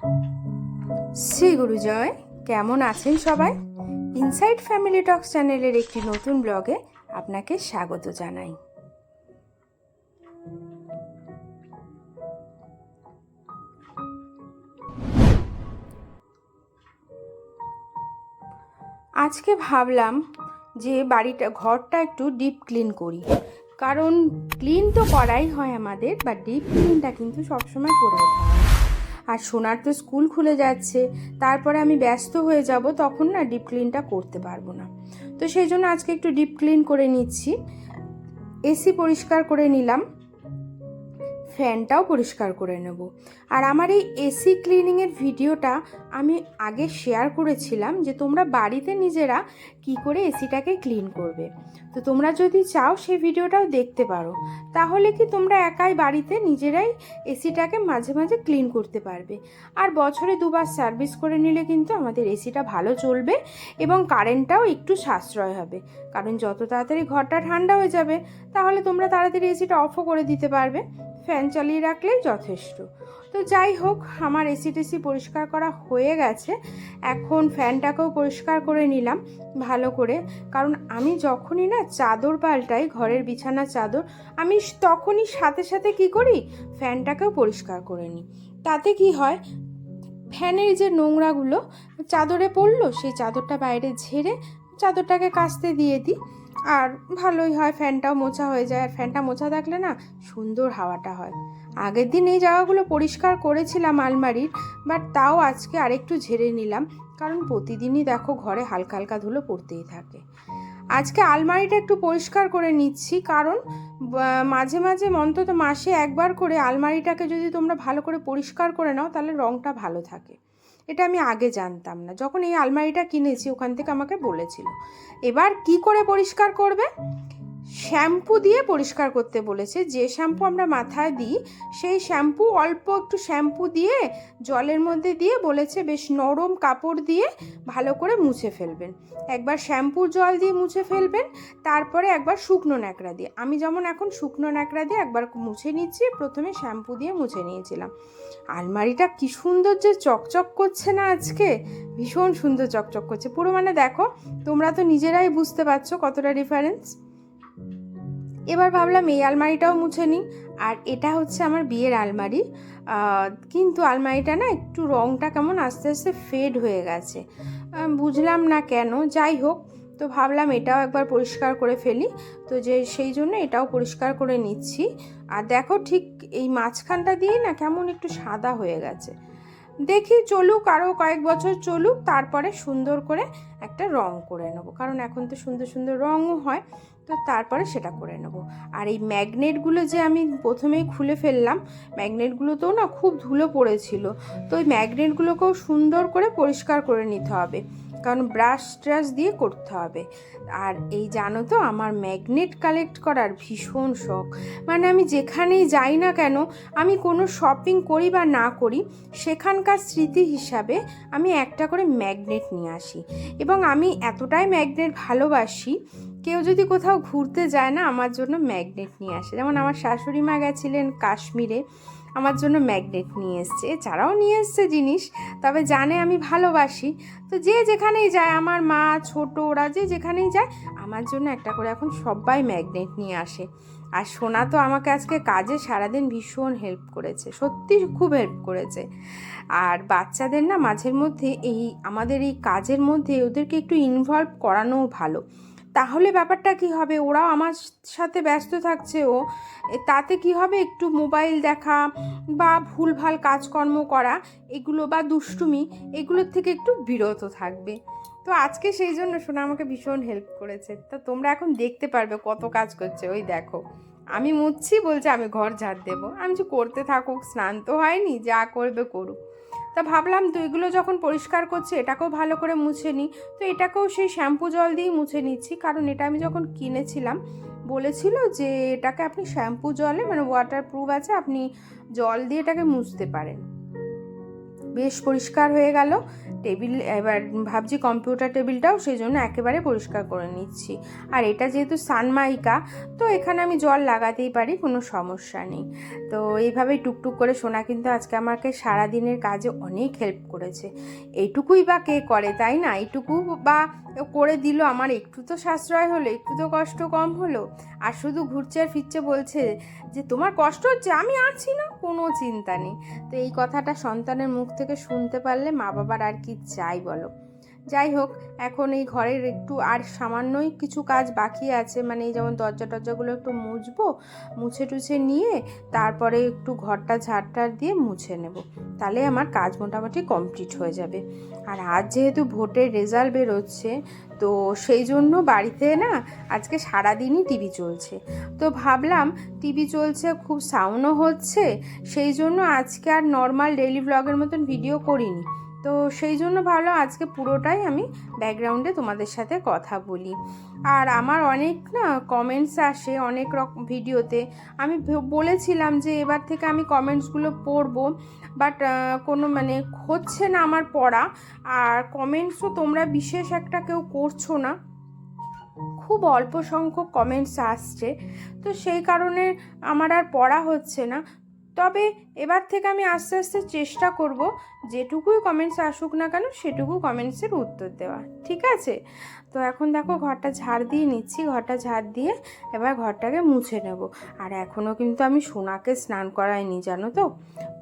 শ্রী গুরুজয়, কেমন আছেন সবাই? ইনসাইড ফ্যামিলি টক্স চ্যানেলের একটি নতুন ব্লগে আপনাকে স্বাগত জানাই। আজকে ভাবলাম যে বাড়িটা, ঘরটা একটু ডিপ ক্লিন করি। কারণ ক্লিন তো করাই হয় আমাদের বা ডিপ ক্লিনটা কিন্তু সবসময় করে ওঠা আর সোনার তো স্কুল খুলে যাচ্ছে, তারপরে আমি ব্যস্ত হয়ে যাব, তখন না ডিপ ক্লিনটা করতে পারব না। তো সেই জন্য আজকে একটু ডিপ ক্লিন করে নিচ্ছি এসি পরিষ্কার করে নিলাম। ফ্যানটাও পরিষ্কার করে নেব। আর আমার এই এসি ক্লিনিংয়ের ভিডিওটা আমি আগে শেয়ার করেছিলাম যে তোমরা বাড়িতে নিজেরা কি করে এসিটাকে ক্লিন করবে। তো তোমরা যদি চাও সেই ভিডিওটাও দেখতে পারো। তাহলে কি তোমরা একাই বাড়িতে নিজেরাই এসিটাকে মাঝে মাঝে ক্লিন করতে পারবে। আর বছরে দুবার সার্ভিস করে নিলে কিন্তু আমাদের এসিটা ভালো চলবে এবং কারেন্টটাও একটু সাশ্রয় হবে। কারণ যত তাড়াতাড়ি ঘরটা ঠান্ডা হয়ে যাবে, তাহলে তোমরা তাড়াতাড়ি এসিটা অফও করে দিতে পারবে। ফ্যান চালিয়ে রাখলেই যথেষ্ট। তো যাই হোক, আমার এসি টেসি পরিষ্কার করা হয়ে গেছে। এখন ফ্যানটাকেও পরিষ্কার করে নিলাম ভালো করে। কারণ আমি যখনই না চাদর পাল্টাই, ঘরের বিছানা চাদর, আমি তখনই সাথে সাথে কি করি? ফ্যানটাকেও পরিষ্কার করে নিই। তাতে কি হয়? ফ্যানের যে নোংরাগুলো, চাদরে পড়ল, সেই চাদরটা বাইরে ঝেড়ে চাদরটাকে কাচতে দিয়ে দিই। আর ভালোই হয়, ফ্যানটাও মোছা হয়ে যায়। আর ফ্যানটা মোছা থাকলে না সুন্দর হাওয়াটা হয়। আগের দিন এই জায়গাগুলো পরিষ্কার করেছিলাম আলমারির, বাট তাও আজকে আরেকটু ঝেড়ে নিলাম। কারণ প্রতিদিনই দেখো ঘরে হালকা হালকা ধুলো পড়তেই থাকে। আজকে আলমারিটা একটু পরিষ্কার করে নিচ্ছি। কারণ মাঝে মাঝে অন্তত মাসে একবার করে আলমারিটাকে যদি তোমরা ভালো করে পরিষ্কার করে নাও, তাহলে রঙটা ভালো থাকে। এটা আমি আগে জানতাম না। যখন এই আলমারিটা কিনেছি, ওখান থেকে আমাকে বলেছিল। এবার কি করে পরিষ্কার করবে? শ্যাম্পু দিয়ে পরিষ্কার করতে বলেছে। যে শ্যাম্পু আমরা মাথায় দিই, সেই শ্যাম্পু অল্প একটু শ্যাম্পু দিয়ে, জলের মধ্যে দিয়ে বলেছে বেশ নরম কাপড় দিয়ে ভালো করে মুছে ফেলবেন। একবার শ্যাম্পুর জল দিয়ে মুছে ফেলবেন, তারপরে একবার শুকনো ন্যাকড়া দিয়ে। আমি যেমন এখন শুকনো ন্যাকড়া দিয়ে একবার মুছে নিচ্ছি, প্রথমে শ্যাম্পু দিয়ে মুছে নিয়েছিলাম। আলমারিটা কি সুন্দর যে চকচক করছে না আজকে? ভীষণ সুন্দর চকচক করছে। পুরো মানে দেখো, তোমরা তো নিজেরাই বুঝতে পারছ কতটা ডিফারেন্স এবার ভাবলাম এই আলমারিটাও মুছে নিই। আর এটা হচ্ছে আমার বিয়ের আলমারি। কিন্তু আলমারিটা না একটু রঙটা কেমন আস্তে আস্তে ফেড হয়ে গেছে। বুঝলাম না কেন, যাই হোক। তো ভাবলাম এটাও একবার পরিষ্কার করে ফেলি। তো যে সেই জন্য এটাও পরিষ্কার করে নিচ্ছি। আর দেখো ঠিক এই মাঝখানটা দিয়ে না কেমন একটু সাদা হয়ে গেছে। দেখি চলুক আরও কয়েক বছর চলুক, তারপরে সুন্দর করে একটা রং করে নেব। কারণ এখন তো সুন্দর সুন্দর রঙও হয়। তো তারপরে সেটা করে নেব। আর এই ম্যাগনেটগুলো যে আমি প্রথমেই খুলে ফেললাম ম্যাগনেটগুলোতেও না খুব ধুলো পড়েছিল, তো ওই ম্যাগনেটগুলোকেও সুন্দর করে পরিষ্কার করে নিতে হবে, কারণ ব্রাশ ট্রাশ দিয়ে করতে হবে। আর এই জানো তো আমার ম্যাগনেট কালেক্ট করার ভীষণ শখ মানে আমি যেখানেই যাই না কেন, আমি কোনো শপিং করি বা না করি, সেখানকার স্মৃতি হিসাবে আমি একটা করে ম্যাগনেট নিয়ে আসি। এবং আমি এতটাই ম্যাগনেট ভালোবাসি কেউ যদি কোথাও ঘুরতে যায় না, আমার জন্য ম্যাগনেট নিয়ে আসে। যেমন আমার শাশুড়ি মা গেছিলেন কাশ্মীরে, আমার জন্য ম্যাগনেট নিয়ে এসছে। এছাড়াও নিয়ে এসছে জিনিস, তবে জানে আমি ভালোবাসি। তো যে যেখানেই যায়, আমার মা, ছোট, ওরা যে যেখানেই যায়, আমার জন্য একটা করে এখন সবাই ম্যাগনেট নিয়ে আসে। আর সোনা তো আমাকে আজকে কাজে সারাদিন ভীষণ হেল্প করেছে, সত্যি খুব হেল্প করেছে। আর বাচ্চাদের না, মাঝের মধ্যে এই, আমাদের এই কাজের মধ্যে ওদেরকে একটু ইনভলভ করানোও ভালো। তাহলে ব্যাপারটা কি হবে? ওরাও আমার সাথে ব্যস্ত থাকছে ও। তাতে কি হবে? একটু মোবাইল দেখা বা ভুলভাল কাজকর্ম করা, এগুলো বা দুষ্টুমি, এগুলোর থেকে একটু বিরত থাকবে। তো আজকে সেই জন্য সোনা আমাকে ভীষণ হেল্প করেছে। তো তোমরা এখন দেখতে পারবে কত কাজ করছে। ওই দেখো, আমি মুছছি বলছে আমি ঘর ঝাড় দেবো। আমি যে করতে থাকুক, স্নান তো হয়নি, যা করবে করুক। তা ভাবলাম তো এগুলো যখন পরিষ্কার করছি, এটাকেও ভালো করে মুছে নিই। তো এটাকেও সেই শ্যাম্পু জল দিয়েই মুছে নিচ্ছি, কারণ এটা আমি যখন কিনেছিলাম, বলেছিল যে এটাকে আপনি শ্যাম্পু জলে মানে ওয়াটার প্রুফ আছে, আপনি জল দিয়ে এটাকে মুছতে পারেন। বেশ পরিষ্কার হয়ে গেল। টেবিল, এবার ভাবছি কম্পিউটার টেবিলটাও সেই জন্য একেবারে পরিষ্কার করে নিচ্ছি। আর এটা যেহেতু সানমাইকা তো এখানে আমি জল লাগাতেই পারি, কোনো সমস্যা নেই। তো এইভাবেই টুকটুক করে সোনা কিন্তু আজকে আমাকে সারাদিনের কাজে অনেক হেল্প করেছে। এইটুকুই বা কে করে, তাই না? এইটুকু বা করে দিল আমার একটু তো সাশ্রয় হলো, একটু তো কষ্ট কম হলো। আর শুধু ঘুরছে আর ফিরছে বলছে যে, তোমার কষ্ট হচ্ছে, আমি আছি না, কোনো চিন্তা নেই। তো এই কথাটা সন্তানের মুখ থেকে শুনতে পারলে মা বাবার আর কি চাই বলো। যাই হোক, এখন এই ঘরের একটু আর সামান্যই কিছু কাজ বাকি আছে। মানে এই যেমন দরজা টরজাগুলো একটু মুছবো, মুছে টুছে নিয়ে তারপরে একটু ঘরটা ঝাড়টার দিয়ে মুছে নেব। তাহলে আমার কাজ মোটামুটি কমপ্লিট হয়ে যাবে। আর আজ যেহেতু ভোটের রেজাল্ট বেরোচ্ছে, তো সেই জন্য বাড়িতে না আজকে সারাদিনই টিভি চলছে। তো ভাবলাম টিভি চলছে, খুব সাউন্ডও হচ্ছে, সেই জন্য আজকে আর নর্মাল ডেইলি ব্লগের মতন ভিডিও করিনি। তো সেই জন্য ভালো আজকে পুরোটাই আমি ব্যাকগ্রাউন্ডে তোমাদের সাথে কথা বলি। আর আমার অনেক না কমেন্টস আসে অনেক রকম ভিডিওতে। আমি বলেছিলাম যে এবার থেকে আমি কমেন্টসগুলো পড়ব বাট কোনো মানে হচ্ছে না আমার পড়া। আর কমেন্টসও তোমরা বিশেষ একটা কেউ করছ না। খুব অল্প সংখ্যক কমেন্টস আসছে। তো সেই কারণে আমার আর পড়া হচ্ছে না। তবে এবার থেকে আমি আস্তে আস্তে চেষ্টা করব যেটুকুই কমেন্টস আসুক না কেন সেটুকু কমেন্টসের উত্তর দেওয়া ঠিক আছে? তো এখন দেখো ঘরটা ঝাড় দিয়ে নিচ্ছি, ঘরটা ঝাড় দিয়ে এবার ঘরটাকে মুছে নেব। আর এখনও কিন্তু আমি সোনাকে স্নান করাইনি, জানো তো?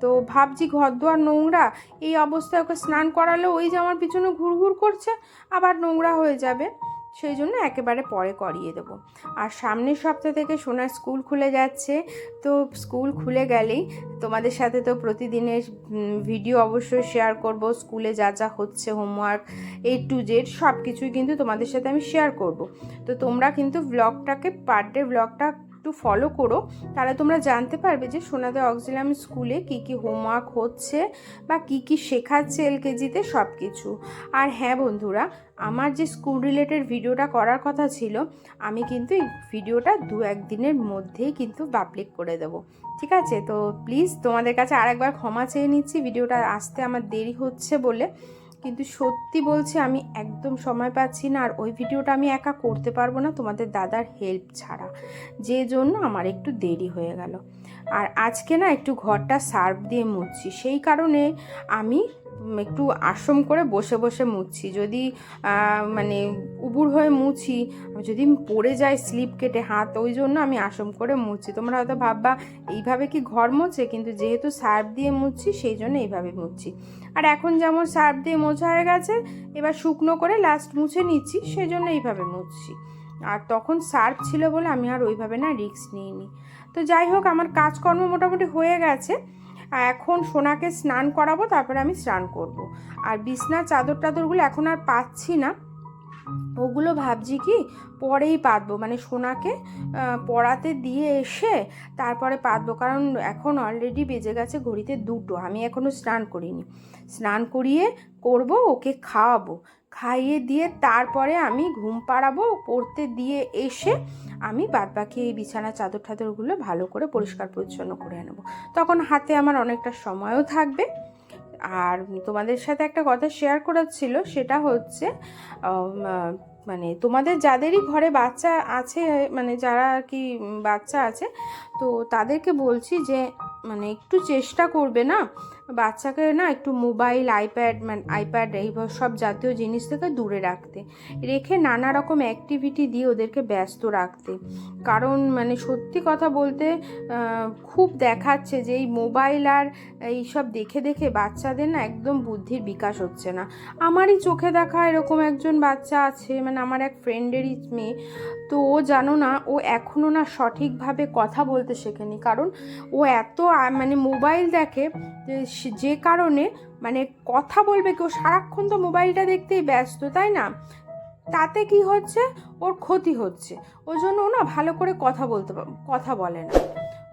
তো ভাবছি ঘর দুয়ার নোংরা, এই অবস্থায় ওকে স্নান করালে ওই যে আমার পিছনে ঘুরঘুর করছে, আবার নোংরা হয়ে যাবে। সেই জন্য একেবারে পরে করিয়ে দেবো। আর সামনের সপ্তাহ থেকে সোনার স্কুল খুলে যাচ্ছে। তো স্কুল খুলে গেলেই তোমাদের সাথে তো প্রতিদিনের ভিডিও অবশ্যই শেয়ার করব। স্কুলে যা যা হচ্ছে হোমওয়ার্ক এ টু জেড সব কিছুই কিন্তু তোমাদের সাথে আমি শেয়ার করব। তো তোমরা কিন্তু ব্লগটাকে পার ডে ব্লগটা একটু ফলো করো। তাহলে তোমরা জানতে পারবে যে সোনাদের অক্সিলাম স্কুলে কি কি হোমওয়ার্ক হচ্ছে বা কি কি শেখাচ্ছে এলকেজিতে সব কিছু আর হ্যাঁ বন্ধুরা, আমার যে স্কুল রিলেটেড ভিডিওটা করার কথা ছিল, আমি কিন্তু এই ভিডিওটা দু একদিনের মধ্যেই কিন্তু পাবলিক করে দেবো। ঠিক আছে? তো প্লিজ তোমাদের কাছে আরেকবার ক্ষমা চেয়ে নিচ্ছি ভিডিওটা আসতে আমার দেরি হচ্ছে বলে। কিন্তু সত্যি বলছি আমি একদম সময় পাচ্ছি না আর ওই ভিডিওটা আমি একা করতে পারব না তোমাদের দাদার হেল্প ছাড়া। যে জন্য আমার একটু দেরি হয়ে গেল। আর আজকে না একটু ঘরটা সার্ভ দিয়ে মুছছি। সেই কারণে আমি একটু আশ্রম করে বসে বসে মুছছি। যদি মানে উবুর হয়ে মুছি যদি পড়ে যায় স্লিপ কেটে হাত, ওই জন্য আমি আশ্রম করে মুছছি। তোমরা হয়তো ভাববা, এইভাবে কি ঘর মোছে? কিন্তু যেহেতু সার্ফ দিয়ে মুছছি, সেই জন্য এইভাবে মুছছি। আর এখন যেমন সার্ফ দিয়ে মোছা হয়ে গেছে, এবার শুকনো করে লাস্ট মুছে নিচ্ছি সেই জন্য এইভাবে মুছছি। আর তখন সার্ফ ছিল বলে আমি আর ওইভাবে না রিস্ক নিইনি। তো যাই হোক, আমার কাজকর্ম মোটামুটি হয়ে গেছে। এখন সোনাকে স্নান করাবো, তারপরে আমি স্নান করব। আর বিছনার চাদর টাদরগুলো এখন আর পাচ্ছি না। ওগুলো ভাবছি কি, পরেই পাতবো। মানে সোনাকে পড়াতে দিয়ে এসে তারপরে পাতবো। কারণ এখন অলরেডি বেজে গেছে ঘড়িতে দুটো। আমি এখনও স্নান করিনি। স্নান করিয়ে করব, ওকে খাওয়াবো। খাইয়ে দিয়ে তারপরে আমি ঘুম পাড়াবো, পড়তে দিয়ে এসে আমি বাদ বাকি এই বিছানা চাদর টাদরগুলো ভালো করে পরিষ্কার পরিচ্ছন্ন করে নেব তখন হাতে আমার অনেকটা সময়ও থাকবে। আর তোমাদের সাথে একটা কথা শেয়ার করার ছিল, সেটা হচ্ছে মানে তোমাদের যাদেরই ঘরে বাচ্চা আছে মানে যারা আর কি বাচ্চা আছে, তো তাদেরকে বলছি যে মানে একটু চেষ্টা করবে না বাচ্চাকে না একটু মোবাইল, আইপ্যাড মানে আইপ্যাড, এই সব জাতীয় জিনিস থেকে দূরে রাখতে। রেখে নানা রকম অ্যাক্টিভিটি দিয়ে ওদেরকে ব্যস্ত রাখতে। কারণ মানে সত্যি কথা বলতে খুব দেখাচ্ছে যে এই মোবাইল আর এইসব দেখে দেখে বাচ্চাদের না একদম বুদ্ধির বিকাশ হচ্ছে না। আমারই চোখে দেখা এরকম একজন বাচ্চা আছে মানে আমার এক ফ্রেন্ডেরই মেয়ে। তো ও জানো না, ও এখনও না সঠিকভাবে কথা বলতে শেখেনি। কারণ ও এত মানে মোবাইল দেখে যে কারণে মানে কথা বলবে কেউ, সারাক্ষণ তো মোবাইলটা দেখতেই ব্যস্ত, তাই না? তাতে কি হচ্ছে? ওর ক্ষতি হচ্ছে। ওই জন্য ও না ভালো করে কথা বলতে কথা বলে না।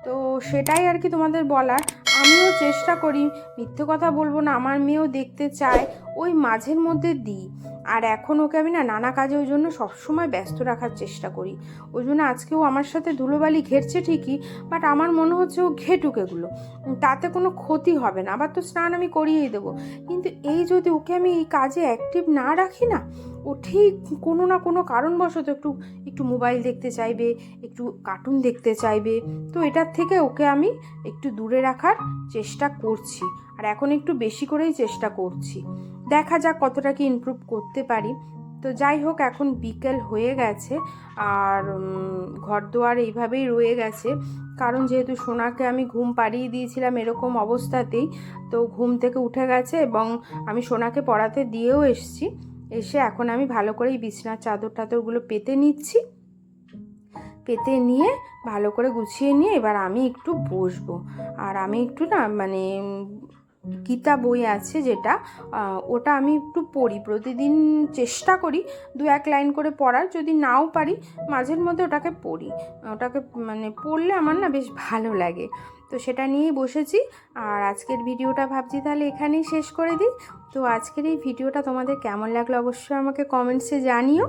তো সেটাই আর কি তোমাদের বলার। আমিও চেষ্টা করি, মিথ্যে কথা বলব না, আমার মেয়েও দেখতে চায়। ওই মাঝের মধ্যে দিই। আর এখন ওকে আমি না নানা কাজে ওই জন্য সবসময় ব্যস্ত রাখার চেষ্টা করি। ওই জন্য আজকেও আমার সাথে ধুলোবালি ঘেরছে ঠিকই বাট আমার মনে হচ্ছে ও ঘেটুক এগুলো। তাতে কোনো ক্ষতি হবে না, আবার তো স্নান আমি করিয়েই দেবো। কিন্তু এই যদি ওকে আমি এই কাজে অ্যাক্টিভ না রাখি না, ও ঠিক কোনো না কোনো কারণবশত একটু একটু মোবাইল দেখতে চাইবে, একটু কার্টুন দেখতে চাইবে। তো এটার থেকে ওকে আমি একটু দূরে রাখার চেষ্টা করছি। আর এখন একটু বেশি করেই চেষ্টা করছি। দেখা যাক কতটা কি ইমপ্রুভ করতে পারি। তো যাই হোক, এখন বিকেল হয়ে গেছে। আর ঘর দুয়ার এইভাবেই রয়ে গেছে। কারণ যেহেতু সোনাকে আমি ঘুম পাড়িয়ে দিয়েছিলাম এরকম অবস্থাতেই, তো ঘুম থেকে উঠে গেছে এবং আমি সোনাকে পড়াতে দিয়েও এসছি। এসে এখন আমি ভালো করে এই বিছনার চাদর টাদরগুলো পেতে নিচ্ছি। পেতে নিয়ে ভালো করে গুছিয়ে নিয়ে এবার আমি একটু বসবো। আর আমি একটু না মানে গীতা বই আছে যেটা ওটা আমি একটু পড়ি, প্রতিদিন চেষ্টা করি দু এক লাইন করে পড়ার, যদি নাও পারি মাঝের মধ্যে ওটাকে পড়ি। ওটাকে মানে পড়লে আমার না বেশ ভালো লাগে। তো সেটা নিয়েই বসেছি। আর আজকের ভিডিওটা ভাবছি তাহলে এখানেই শেষ করে দিই। তো আজকের এই ভিডিওটা তোমাদের কেমন লাগল অবশ্যই আমাকে কমেন্টসে জানিও।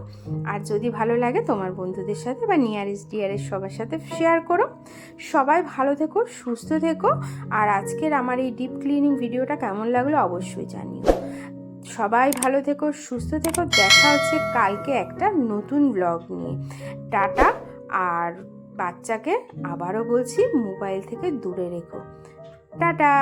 আর যদি ভালো লাগে তোমার বন্ধুদের সাথে বা নিয়ারেস্ট ডিয়ারেস্ট সবার সাথে শেয়ার করো। সবাই ভালো থেকো, সুস্থ থেকো। আর আজকের আমার এই ডিপ ক্লিনিং ভিডিওটা কেমন লাগল অবশ্যই জানিও। সবাই ভালো থেকো, সুস্থ থেকো। দেখা হচ্ছে কালকে একটা নতুন ব্লগ নিয়ে। টাটা, আর বাচ্চাকে আবারও বলছি মোবাইল থেকে দূরে রেখো। টাটা!